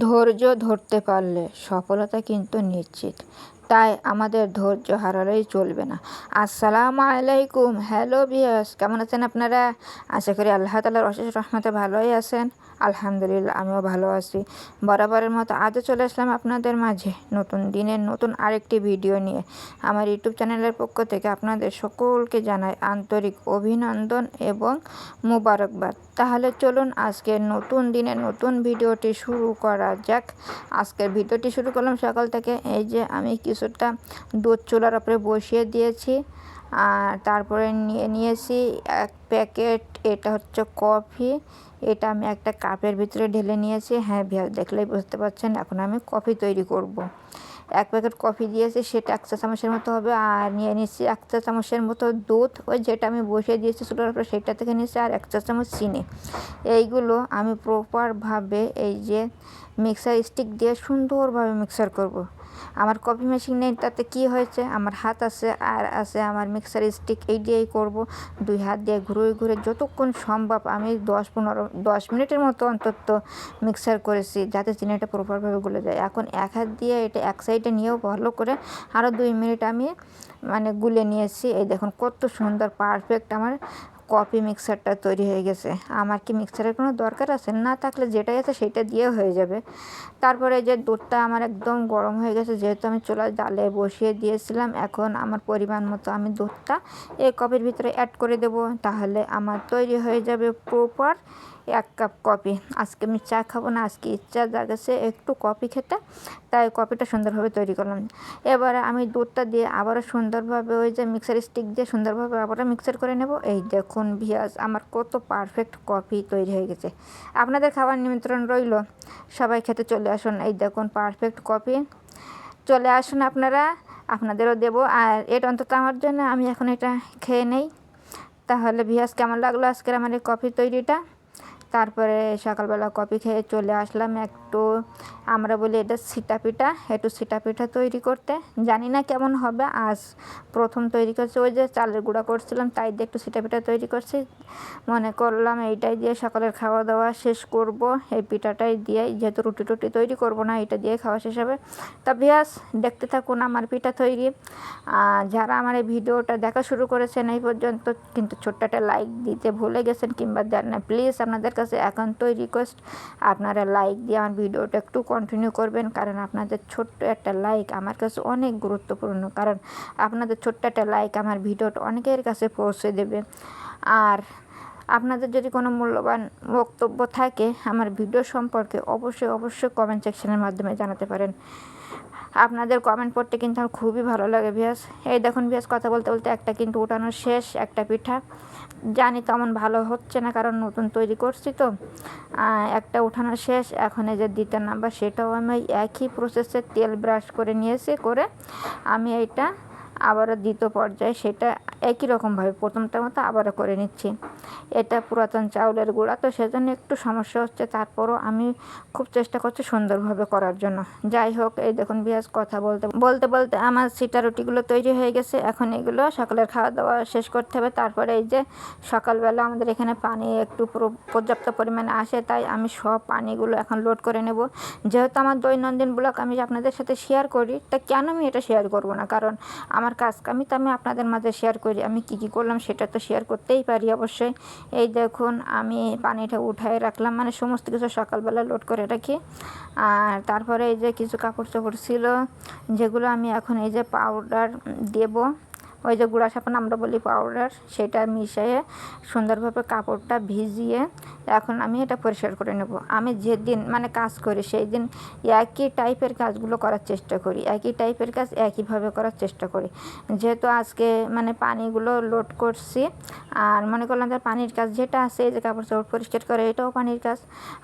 ধৈর্য ধরতে পারলে সফলতা কিন্তু নিশ্চিত। তাই আমাদের ধৈর্য হারালেই চলবে না। আসসালামু আলাইকুম। হ্যালো বিয়াস কেমন আছেন আপনারা? আশা করি আল্লাহ তালার অশেষ রহমতে ভালোই আছেন। আলহামদুলিল্লাহ, আমিও ভালো আছি। বরাবরের মতো আজও চলে আসলাম আপনাদের মাঝে নতুন দিনের নতুন আরেকটি ভিডিও নিয়ে। আমার ইউটিউব চ্যানেলের পক্ষ থেকে আপনাদের সকলকে জানাই আন্তরিক অভিনন্দন এবং মুবারকবাদ। তাহলে চলুন আজকে নতুন দিনের নতুন ভিডিওটি শুরু করা যাক। আজকের ভিডিওটি শুরু করলাম সকাল থেকে। এই যে আমি কিছুটা দুধ চুলার ওপরে বসিয়ে দিয়েছি। আর তারপরে নিয়ে, নিয়েছি এক প্যাকেট, এটা হচ্ছে কফি। এটা আমি একটা কাপের ভিতরে ঢেলে নিয়েছি। হ্যাঁ দেখলেই বুঝতে পারছেন, এখন আমি কফি তৈরি করব। এক প্যাকেট কফি দিয়েছি, সেটা এক চা চামচের মতো হবে। আর নিয়ে নিয়েছি এক চা চামচের মতো দুধ। ওই যেটা আমি বসিয়ে দিয়েছি চুলার উপরে সেটা থেকে নিয়েছি আর এক চা চামচ চিনি। এইগুলো আমি প্রপারভাবে এই যে মিক্সার স্টিক দিয়ে সুন্দরভাবে মিক্সার করব। আমার কফি মেশিন নেই, তাতে কি হয়েছে? আমার হাত আছে, আর আছে আমার মিক্সার স্টিক এই দিয়েই করব। দুই হাত দিয়ে ঘুরে ঘুরে যতক্ষণ সম্ভব আমি দশ পনেরো, দশ মিনিটের মতো অন্তত মিক্সার করেছি, যাতে চিনিটা প্রপারভাবে গলে যায়। এখন এক হাত দিয়ে এটা এক সাইডে নিয়েও ভালো করে আরও দুই মিনিট আমি মানে গুলে নিয়েছি। এই দেখুন কত সুন্দর পারফেক্ট আমার কফি মিক্সারটা তৈরি হয়ে গেছে। আমার কি মিক্সারের কোনো দরকার আছে? না থাকলে যেটাই আছে সেটা দিয়ে হয়ে যাবে। তারপরে যে দুধটা আমার একদম গরম হয়ে গেছে, যেহেতু আমি চুলার জালে বসিয়ে দিয়েছিলাম, এখন আমার পরিমাণ মতো আমি দুধটা এই কফির ভিতরে অ্যাড করে দেব। তাহলে আমার তৈরি হয়ে যাবে প্রপার এক কাপ। কফি আজকে আমি চা খাব না, আজকে ইচ্ছা জাগেছে একটু কফি খেতে, তাই কফিটা সুন্দরভাবে তৈরি করলাম। এবারে আমি দুধটা দিয়ে আবারও সুন্দরভাবে ওই যে মিক্সার স্টিক দিয়ে সুন্দরভাবে আবারও মিক্সার করে নেব। এই দেখুন ভিয়াজ আমার কত পারফেক্ট কফি তৈরি হয়ে গেছে। আপনাদের খাবার নিমন্ত্রণ রইল। সবাই খেতে চলে আসুন। এই দেখুন পারফেক্ট কফি চলে আসুন আপনারা। আপনাদেরও দেব। আর এটা অন্তত আমার জন্য। আমি এখন এটা খেয়ে নেই। তাহলে ভিয়াজ কেমন লাগল আজকের আমার এই কফি তৈরিটা? তারপরে সকালবেলা কফি খেয়ে চলে আসলাম একটু। আমরা বলি এটা সিটা পিঠা একটু সিটা পিঠা তৈরি করতে। জানি না কেমন হবে, আজ প্রথম তৈরি করছি, ওই যে চালের গুঁড়া করছিলাম, তাই দিয়ে একটু সিটা পিঠা তৈরি করছি। মনে করলাম এইটাই দিয়ে সকালের খাওয়া দাওয়া শেষ করব, এই পিঠাটাই দিয়ে, যেহেতু রুটি টুটি তৈরি করব না, এটা দিয়ে খাওয়া শেষ হবে। তা বিয়াস দেখতে থাকুন আমার পিঠা তৈরি। যারা আমার এই ভিডিওটা দেখা শুরু করেছেন এই পর্যন্ত, কিন্তু ছোট্ট একটা লাইক দিতে ভুলে গেছেন, কিংবা দেন না প্লিজ আপনাদের কাছে এখন একান্তই রিকোয়েস্ট আপনারা লাইক দিয়ে আমার ভিডিওটা একটু কন্টিনিউ করবেন, কারণ আপনাদের ছোট্ট একটা লাইক আমার কাছে অনেক গুরুত্বপূর্ণ। কারণ আপনাদের ছোট্ট একটা লাইক আমার ভিডিওটা অনেকের কাছে পৌঁছে দেবে। আর আপনাদের যদি কোনো মূল্যবান বক্তব্য থাকে, আমার ভিডিও সম্পর্কে অবশ্যই অবশ্যই কমেন্ট সেকশনের মাধ্যমে জানাতে পারেন। আপনাদের কমেন্ট পড়তে কিন্তু আমার খুবই ভালো লাগে ভিয়াস এই দেখুন ভিয়াস কথা বলতে বলতে একটা কিন্তু উঠানো শেষ, একটা পিঠা। জানি তেমন ভালো হচ্ছে না, কারণ নতুন তৈরি করছি তো। একটা উঠানো শেষ, এখন এই যে দ্বিতীয় নাম্বার, সেটাও আমি একই প্রসেসে তেল ব্রাশ করে নিয়েছি, করে আমি এইটা আবারও দ্বিতীয় পর্যায়ে সেটা একই রকমভাবে প্রথমটার মতো আবারও করে নিচ্ছি। এটা পুরাতন চাউলের গুঁড়া, তো সেজন্য একটু সমস্যা হচ্ছে তারপরও আমি খুব চেষ্টা করছি সুন্দরভাবে করার জন্য। যাই হোক, এই দেখুন বিয়াজ, কথা বলতে বলতে বলতে আমার সিটা রুটিগুলো তৈরি হয়ে গেছে। এখন এগুলো সকালের খাওয়া দাওয়া শেষ করতে হবে। তারপরে এই যে সকালবেলা আমাদের এখানে পানি একটু পর্যাপ্ত পরিমাণে আসে, তাই আমি সব পানিগুলো এখন লোড করে নেব। যেহেতু আমার দৈনন্দিন ব্লগ আমি আপনাদের সাথে শেয়ার করি, তা কেন আমি এটা শেয়ার করব না? কারণ আমার কাজ আমি তো আমি আপনাদের মাঝে শেয়ার করি, আমি কি কি করলাম সেটা তো শেয়ার করতেই পারি অবশ্যই। এই দেখুন, আমি পানিটা উঠায় রাখলাম মানে সমস্ত কিছু সকালবেলা লোড করে রাখি। আর তারপরে এই যে কিছু কাপড় চোপড় ছিল, যেগুলো আমি এখন এই যে পাউডার দেবো। ওই যে গুঁড়া সাবান আমরা বলি পাউডার সেটা মিশিয়ে সুন্দরভাবে কাপড়টা ভিজিয়ে এখন আমি এটা পরিষ্কার করে নেব। আমি যেদিন মানে কাজ করি সেই দিন একই টাইপের কাজগুলো করার চেষ্টা করি, একই টাইপের কাজ একইভাবে করার চেষ্টা করি। যেহেতু আজকে মানে পানিগুলো লোড করছি, আর মনে করলাম যে পানির কাজ যেটা আছে, এই যে কাপড় চাপড় পরিষ্কার করে, এটাও পানির কাজ।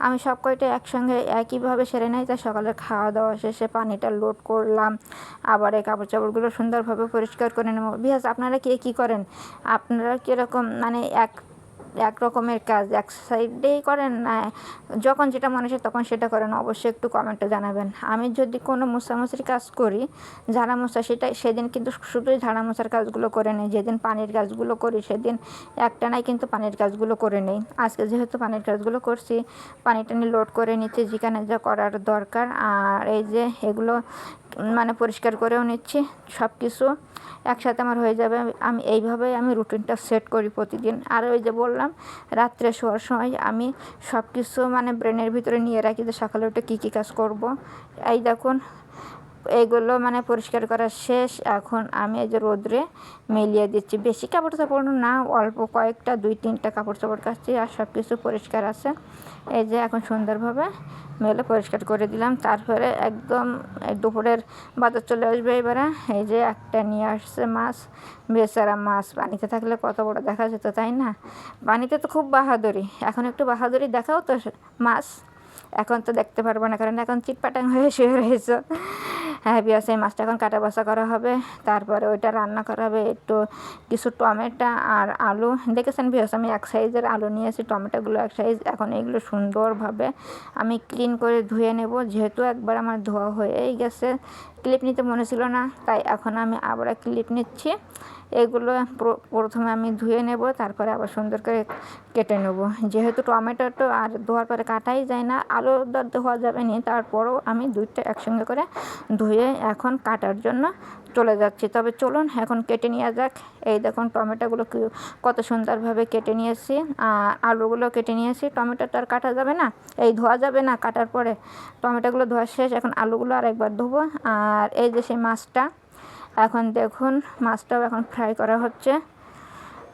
আমি সব কয়টা একসঙ্গে একইভাবে সেরে নেই তাই সকালে খাওয়া দাওয়া শেষে পানিটা লোড করলাম, আবার এই কাপড় চাপড়গুলো সুন্দরভাবে পরিষ্কার করে নেব। বিহাস, আপনারা কে কী করেন? আপনারা কীরকম মানে এক এক রকমের কাজ, এক সাইডেই করেন না, যখন যেটা মনে হয় তখন সেটা করেন? অবশ্যই একটু কমেন্টে জানাবেন। আমি যদি কোনো মোছামুছির কাজ করি, ঝাড়া মোছা, সেটাই, সেদিন কিন্তু শুধুই ঝাড়া মোছার কাজগুলো করে নেই। যেদিন পানির কাজগুলো করি, সেদিন একটানাই কিন্তু পানির কাজগুলো করে নেই। আজকে যেহেতু পানির কাজগুলো করছি পানি টানি লোড করে নিচ্ছি, যেখানে যা করার দরকার, আর এই যে এগুলো মানে পরিষ্কার করেও নিচ্ছি সব কিছু একসাথে আমার হয়ে যাবে, আমি এইভাবেই আমি রুটিনটা সেট করি প্রতিদিন। আর ওই যে বললাম, রাত্রে শোয়ার সময় আমি সব কিছু মানে ব্রেনের ভিতরে নিয়ে রাখি যে সকালে উঠে কী কী কাজ করব। এই দেখুন এইগুলো মানে পরিষ্কার করা শেষ। এখন আমি এই যে রোদ্রে মিলিয়ে দিচ্ছি। বেশি কাপড় চাপড় না, অল্প কয়েকটা, দুই, তিনটা কাপড় চাপড় কাচ্ছি আর সব কিছু পরিষ্কার আছে। এই যে এখন সুন্দরভাবে মেলে পরিষ্কার করে দিলাম। তারপরে একদম দুপুরের বাজার চলে আসবে এবারে। এই যে একটা নিয়ে আসছে মাছ। বেচারা মাছ পানিতে থাকলে কত বড় দেখা যেত, তাই না? পানিতে তো খুব বাহাদুরি। এখন একটু বাহাদুরি দেখাও তো মাছ। এখন তো দেখতে পারব না, কারণ এখন চিটপাটাং হয়ে শুয়ে রয়েছে। হ্যাঁ বিয়াস এই মাছটা এখন কাটা বসা করা হবে। তারপরে ওইটা রান্না করা হবে একটু কিছু টমেটো আর আলু। দেখেছেন বিয়াস আমি এক সাইজের আলু নিয়েছি, টমেটোগুলো এক সাইজ। এখন এইগুলো সুন্দরভাবে আমি ক্লিন করে ধুয়ে নেব। যেহেতু একবার আমার ধোয়া হয়েই গেছে, ক্লিপ নিতে মনে ছিল না, তাই এখন আমি আবার ক্লিপ নিচ্ছি। এগুলো প্রথমে আমি ধুয়ে নেব, তারপরে আবার সুন্দর করে কেটে নেব। যেহেতু টমেটো আর ধোয়ার পরে কাটাই যায় না, আলু ধোয়া যাবে না, তারপরও আমি দুইটা একসঙ্গে করে ধুয়ে এখন কাটার জন্য চলে যাচ্ছি। তবে চলুন এখন কেটে নেওয়া যাক। এই দেখুন টমেটোগুলো কত সুন্দরভাবে কেটে নিয়েছি। আলুগুলো কেটে নিয়েছি। টমেটোটা আর কাটা যাবে না? এই ধোয়া যাবে না? কাটার পরে টমেটোগুলো ধোয়া শেষ, এখন আলুগুলো আর একবার ধোবো। আর এই যে সেই মাছটা এখন দেখুন, মাছটাও এখন ফ্রাই করা হচ্ছে।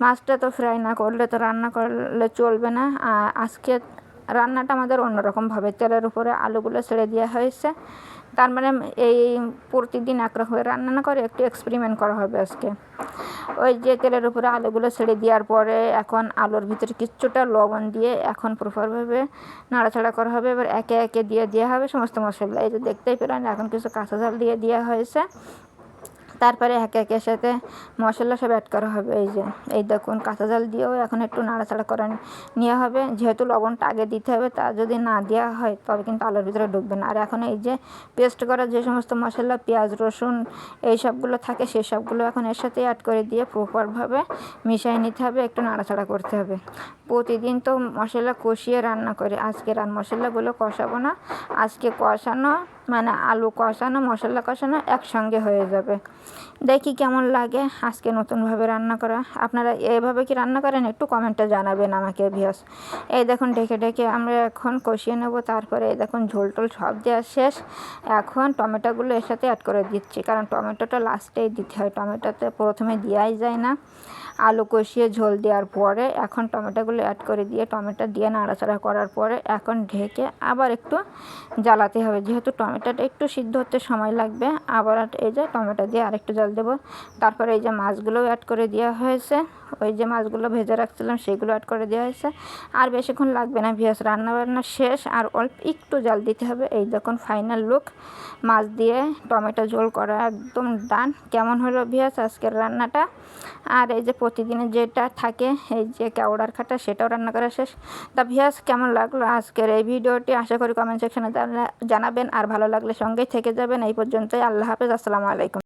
মাছটা তো ফ্রাই না করলে তো রান্না করলে চলবে না। আজকে রান্নাটা আমাদের অন্যরকমভাবে, তেলের উপরে আলুগুলো ছেড়ে দেওয়া হয়েছে। তার মানে এই প্রতিদিন একরকমের রান্না না করে, একটু এক্সপেরিমেন্ট করা হবে আজকে। ওই যে তেলের উপরে আলুগুলো ছেড়ে দেওয়ার পরে এখন আলুর ভিতরে কিছুটা লবণ দিয়ে এখন প্রপারভাবে নাড়াচাড়া করা হবে। এবার একে একে দিয়ে দেওয়া হবে সমস্ত মশলা। এই যে দেখতেই পেলেন, এখন কিছু কাঁচা ঝাল দিয়ে দেওয়া হয়েছে। তারপরে একে একের সাথে মশলা সব অ্যাড করা হবে। এই যে, এই দেখুন, কাঁচা জাল দিয়েও এখন একটু নাড়াচাড়া করা নেওয়া হবে। যেহেতু লবণটা আগে দিতে হবে, তা যদি না দেওয়া হয়, তবে কিন্তু আলুর ভিতরে ঢুকবে না। আর এখন এই যে পেস্ট করা যে সমস্ত মশলা, পেঁয়াজ, রসুন, এই সবগুলো থাকে সেই সবগুলো এখন এর সাথে অ্যাড করে দিয়ে প্রপারভাবে মিশিয়ে নিতে হবে, একটু নাড়াচাড়া করতে হবে। প্রতিদিন তো মশলা কষিয়ে রান্না করে। আজকে রান মশলাগুলো কষাবো না, আজকে কষানো মানে আলু কষানো, মশলা কষানো একসঙ্গে হয়ে যাবে। দেখি কেমন লাগে আজকে নতুনভাবে রান্না করা। আপনারা এভাবে কি রান্না করেন একটু কমেন্টে জানাবেন আমাকে ভিয়াস এই দেখুন, ডেকে ডেকে আমরা এখন কষিয়ে নেব। তারপরে এই দেখুন, ঝোল টোল সব দেওয়া শেষ। এখন টমেটোগুলো এর সাথে অ্যাড করে দিচ্ছি। কারণ টমেটোটা লাস্টেই দিতে হয়। টমেটোতে প্রথমে দেওয়াই যায় না। আলু কষিয়ে ঝোল দেওয়ার পরে এখন টমেটোগুলো অ্যাড করে দিয়ে টমেটো দিয়ে নাড়াচাড়া করার পরে এখন ঢেকে আবার একটু জ্বালাতে হবে। যেহেতু টমেটোটা একটু সিদ্ধ হতে সময় লাগবে, আবার এই যে টমেটো দিয়ে আরেকটু জল দেবো। তারপরে এই যে মাছগুলোও অ্যাড করে দেওয়া হয়েছে। ওই যে মাছগুলো ভেজে রাখছিলাম সেগুলো অ্যাড করে দেওয়া হয়েছে। আর বেশিক্ষণ লাগবে না ভিয়াস, রান্নাবান্না শেষ। আর অল্প একটু জাল দিতে হবে। এই যখন ফাইনাল লুক মাছ দিয়ে টমেটো ঝোল করা একদম ডান কেমন হলো ভিয়াস আজকের রান্নাটা? আর এই যে প্রতিদিনের যেটা থাকে, এই যে কেওড়ার খাটা, সেটাও রান্না করা শেষ। তা ভিয়াস কেমন লাগল আজকের এই ভিডিওটি? আশা করি কমেন্ট সেকশনে জানাবেন। আর ভালো লাগলে সঙ্গেই থেকে যাবেন। এই পর্যন্তই। আল্লাহ হাফেজ। আসসালামু আলাইকুম।